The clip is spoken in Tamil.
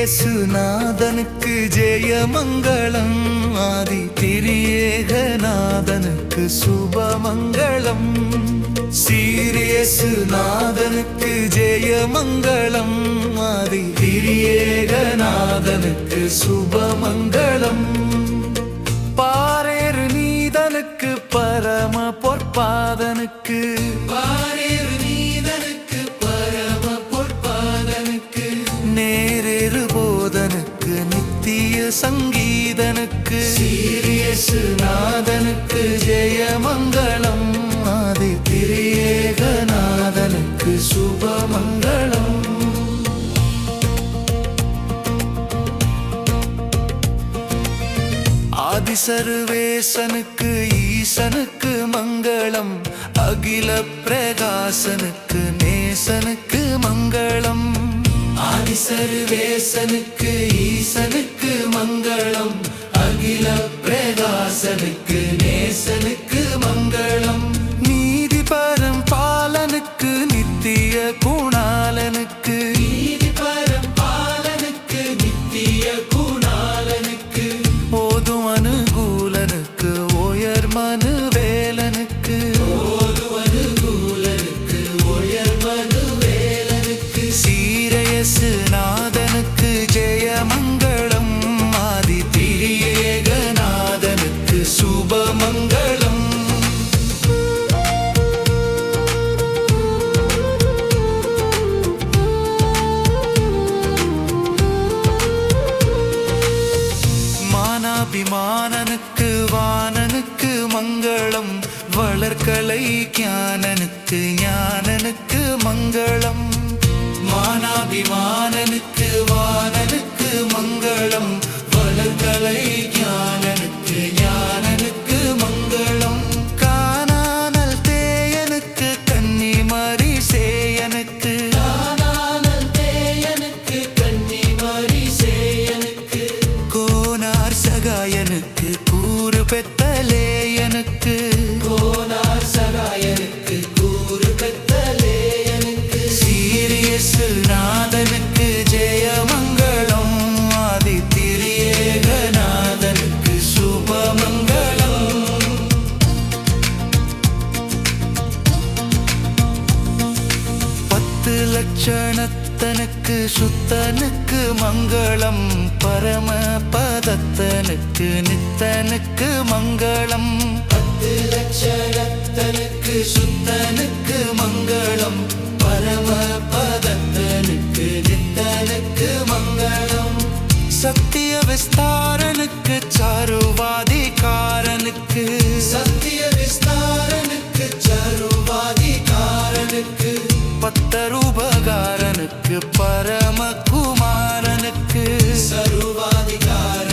சீரியேசுநாதனுக்கு ஜெயமங்கலம் ஆதி திரியேகநாதனுக்கு சுபமங்களம் சீரியேசுநாதனுக்கு ஜெயமங்கலம் ஆதி திரியேகநாதனுக்கு சுபமங்கலம். பாரேறு நீதனுக்கு பரம பொற்பாதனுக்கு சங்கீதனுக்கு சீரியசு நாதனுக்கு ஜெயமங்கலம் ஆதி திரியேகநாதனுக்கு சுபமங்கலம். ஆதிசருவேசனுக்கு ஈசனுக்கு மங்களம் அகில பிரகாசனுக்கு நேசனுக்கு மங்களம். ஆதிசருவேசனுக்கு ஈசனுக்கு மங்களம் அகில பிரகாசனுக்கு நேசனுக்கு மங்களம். நீதி பரம் பாலனுக்கு நித்திய குணாலனுக்கு நீதி பரம் பாலனுக்கு நித்திய குணாலனுக்கு ஓதும் அனுகூலனுக்கு ஓயர் மனு சுபமங்களம் மானாபிமானனுக்கு வானனுக்கு மங்களம். வளர்க்கலை ஞானனுக்கு ஞானனுக்கு மங்களம். பெத்தலே எனக்கு. கோனார் பத்து லட்சணத்தனுக்கு சுத்தனுக்கு மங்களம் பரம பதத்தனுக்கு நித்தனுக்கு மங்களம். பத்து லட்சணத்தனுக்கு சுத்தனுக்கு மங்களம் பரம பதத்தனுக்கு நித்தனுக்கு மங்களம். சத்திய விஸ்தாரனுக்கு சாருவாதிகாரனுக்கு. சத்திய விஸ்தாரனுக்கு சாருவாதிகாரனுக்கு. பத்தரூபகாரனுக்கு பரமகுமாரனுக்கு. சர்வாதிகாரி